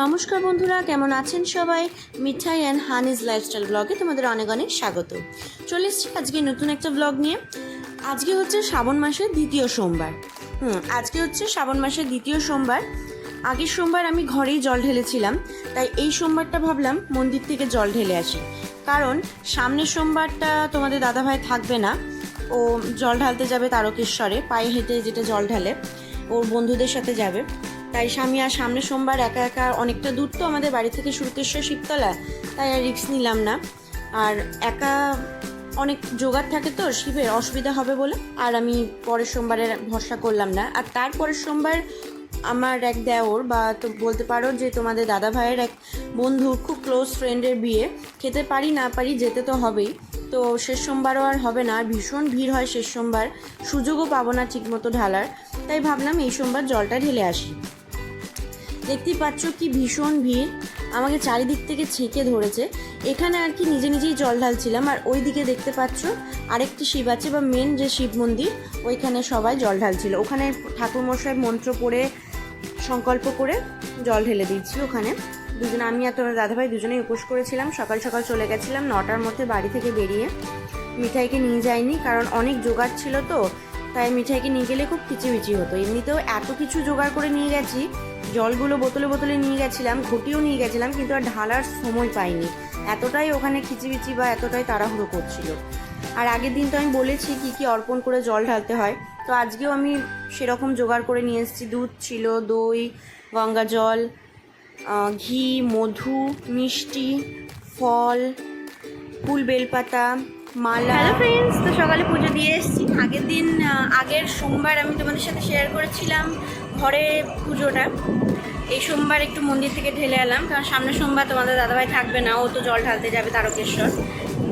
নমস্কার বন্ধুরা, কেমন আছেন সবাই? মিঠাই অ্যান্ড হানিজ লাইফস্টাইল ব্লগে তোমাদের অনেক অনেক স্বাগত। চলে এসেছি আজকে নতুন একটা ব্লগ নিয়ে। আজকে হচ্ছে শ্রাবণ মাসের দ্বিতীয় সোমবার। হুম, আজকে হচ্ছে শ্রাবণ মাসের দ্বিতীয় সোমবার। আগের সোমবার আমি ঘরেই জল ঢেলেছিলাম, তাই এই সোমবারটা ভাবলাম মন্দির থেকে জল ঢেলে আসি। কারণ সামনের সোমবারটা তোমাদের দাদাভাই থাকবে না, ও জল ঢালতে যাবে তারকেশ্বরে, পায়ে হেঁটে যেটা জল ঢালে, ওর বন্ধুদের সাথে যাবে। তাই স্বামী আর সামনের সোমবার একা একা অনেকটা দূর তো আমাদের বাড়ি থেকে সুরতেশ্বর শিবতলা, তাই আর রিস্ক নিলাম না। আর একা অনেক জোগাড় থাকে তো, শিবের অসুবিধা হবে বলে। আর আমি পরের সোমবারের ভরসা করলাম না। আর তারপরের সোমবার আমার এক দেওর বা তো বলতে পারো যে তোমাদের দাদা ভাইয়ের এক বন্ধু, খুব ক্লোজ ফ্রেন্ডের বিয়ে। খেতে পারি না পারি যেতে তো হবেই। তো শেষ সোমবারও আর হবে না। ভীষণ ভিড় হয় শেষ সোমবার। সুযোগও পাবো না ঠিকমতো ঢালার। তাই ভাবলাম এই সোমবার জলটা ঢেলে আসি। দেখতেই পাচ্ছ কি ভীষণ ভিড়। আমাকে চারিদিক থেকে ছেঁকে ধরেছে। এখানে আর কি নিজে নিজেই জল ঢালছিলাম, আর ওই দিকে দেখতে পাচ্ছ আরেকটি শিব আছে বা মেন যে শিব মন্দির, ওইখানে সবাই জল ঢালছিল। ওখানে ঠাকুরমশাই মন্ত্র পড়ে, সংকল্প করে জল ঢেলে দিচ্ছি ওখানে। দুজনে, আমি আর তোমার দাদাভাই দুজনেই উপোস করেছিলাম। সকাল সকাল চলে গেছিলাম নটার মধ্যে বাড়ি থেকে বেরিয়ে। মিঠাইকে নিয়ে যাইনি, কারণ অনেক জোগাড় ছিল তো। তাই মিঠাইকে নিয়ে গেলে খুব কিচিমিচি হতো। এমনিতেও এত কিছু জোগাড় করে নিয়ে গেছি, জলগুলো বোতলে বোতলে নিয়ে গেছিলাম ঘটিও নিয়ে গেছিলাম, কিন্তু আর ঢালার সময় পাইনি। এতটাই ওখানে খিচিবিচি বা এতটাই তাড়াহুড়ো করছিল। আর আগের দিন তো আমি বলেছি কি কি অর্পণ করে জল ঢালতে হয়। তো আজকেও আমি সেরকম জোগাড় করে নিয়ে এসেছি। দুধ ছিল, দই, গঙ্গা জল ঘি, মধু, মিষ্টি, ফল, ফুল বেলপাতা মালা। হ্যালো ফ্রেন্ডস তো সকালে পুজো দিয়ে এসেছি। আগের দিন আগের সোমবার আমি তোমাদের সাথে শেয়ার করেছিলাম ঘরে পুজোটা। এই সোমবার একটু মন্দির থেকে ঢেলে এলাম, কারণ সামনের সোমবার তোমাদের দাদাভাই থাকবে না, ও তো জল ঢালতে যাবে তারকেশ্বর।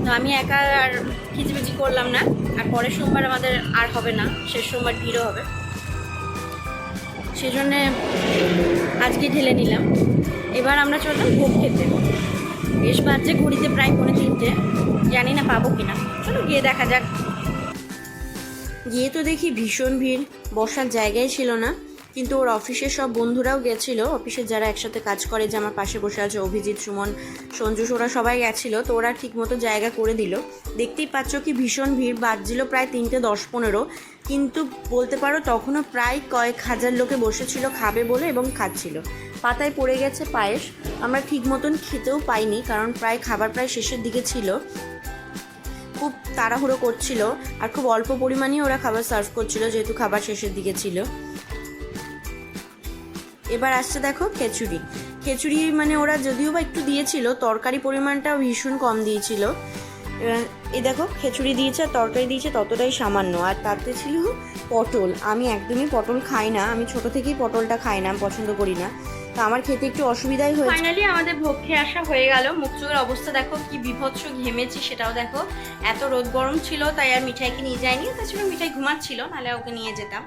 তো আমি একা আর খিচিমিচি করলাম না, আর পরের সোমবার আমাদের আর হবে না, শেষ সোমবার ভিড়ও হবে। সেজন্য আজকে ঢেলে নিলাম। এবার আমরা চললাম ভোগ খেতে। বেশ বাজছে ঘড়িতে প্রায় পৌনে তিনটে। জানি না পাবো কিনা। চলো গিয়ে দেখা যাক। গিয়ে তো দেখি ভীষণ ভিড়, বসার জায়গায় ছিল না। কিন্তু ওর অফিসের সব বন্ধুরাও গেছিল। অফিসের যারা একসাথে কাজ করে, যে আমার পাশে বসে আছে অভিজিৎ, সুমন সঞ্জু ওরা সবাই গেছিল। তো ওরা ঠিকমতো জায়গা করে দিল। দেখতেই পাচ্ছ কি ভীষণ ভিড়, বাজছিল প্রায় তিনটে দশ পনেরো। কিন্তু বলতে পারো তখনও প্রায় কয়েক হাজার লোকে বসেছিল, খাবে বলে এবং খাচ্ছিল। পাতায় পড়ে গেছে পায়েস। আমরা ঠিক মতন খেতেও পাইনি, কারণ প্রায় খাবার প্রায় শেষের দিকে ছিল। খুব তাড়াহুড়ো করছিল আর খুব অল্প পরিমাণেই ওরা খাবার সার্ভ করছিল, যেহেতু খাবার শেষের দিকে ছিল। এবার আসছে দেখো খেচুড়ি। খেচুড়ি মানে ওরা যদিও বা একটু দিয়েছিল, তরকারি পরিমাণটা ভীষণ কম দিয়েছিল। এই দেখো, খিচুড়ি দিয়েছে, আর তরকারি দিয়েছে ততটাই সামান্য। আর তাতে ছিল পটল। আমি একদমই পটল খাই না, আমি ছোট থেকেই পটলটা খাই না পছন্দ করি না। তো আমার খেতে একটু অসুবিধাই হয়েছে। ফাইনালি আমাদের খেয়ে আসা হয়ে গেল। চোখের অবস্থা দেখো, কি বিভৎস ঘেমেছি সেটাও দেখো। এত রোদ গরম ছিল, তাই আর মিঠাইকে নিয়ে যাইনি। তাছাড়া মিঠাই ঘুমাচ্ছিল, নাহলে ওকে নিয়ে যেতাম।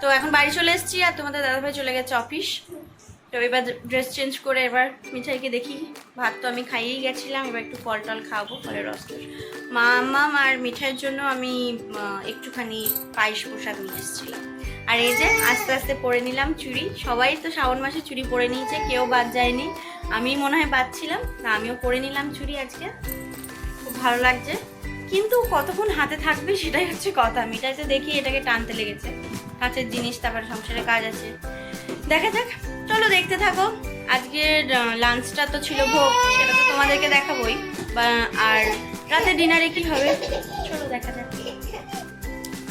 তো এখন বাড়ি চলে এসেছি, আর তোমাদের দাদাভাই চলে গেছে অফিস তো এবার ড্রেস চেঞ্জ করে এবার মিঠাইকে দেখি। ভাত তো আমি খাইয়েই গেছিলাম, এবার একটু ফল টল খাওয়াবো, ফলের রস। মামাম আর মিঠাইয়ের জন্য আমি একটুখানি পায়েস প্রসাদ নিয়ে এসেছিলাম। আর এই যে আস্তে আস্তে পরে নিলাম চুড়ি। সবাই তো শ্রাবণ মাসে চুড়ি পরে নিয়েছে, কেউ বাদ যায়নি। আমি মনে হয় বাদ ছিলাম তা আমিও পরে নিলাম চুড়ি আজকে। খুব ভালো লাগছে। কিন্তু কতক্ষণ হাতে থাকবে সেটাই হচ্ছে কথা। মিঠাই তো দেখি এটাকে টানতে লেগেছে। কাঁচের জিনিস, তারপরে সংসারে কাজ আছে। দেখা যাক। চলো দেখতে থাকো। আজকের লাঞ্চটা তো ছিল ভোগ, সেটা তো তোমাদেরকে দেখাবোই। আর রাতে ডিনারে কি হবে? চলো দেখা যাক।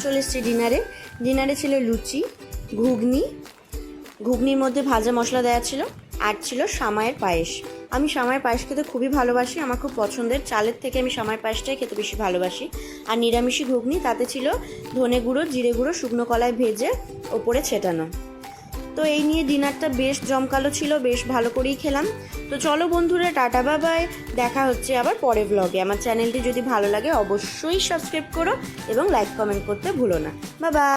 চলে এসছি ডিনারে ডিনারে ছিল লুচি, ঘুগনি। ঘুগনির মধ্যে ভাজা মশলা দেওয়া ছিল, আর ছিল সামায়ের পায়েস। আমি সামায়ের পায়েস খেতে খুবই ভালোবাসি, আমার খুব পছন্দের। চালের থেকে আমি সামায়ের পায়েসটাই খেতে বেশি ভালোবাসি। আর নিরামিষি ঘুগনি, তাতে ছিল ধনে গুঁড়ো, জিরে গুঁড়ো, শুকনো কলায় ভেজে ওপরে ছেটানো। তো এই নিয়ে ডিনারটা বেশ জমকালো ছিল, বেশ ভালো করেই খেলাম। তো চলো বন্ধুরা, টাটা বাবায় দেখা হচ্ছে আবার পরে ব্লগে আমার চ্যানেলটি যদি ভালো লাগে, অবশ্যই সাবস্ক্রাইব করো এবং লাইক কমেন্ট করতে ভুলো না। বাবা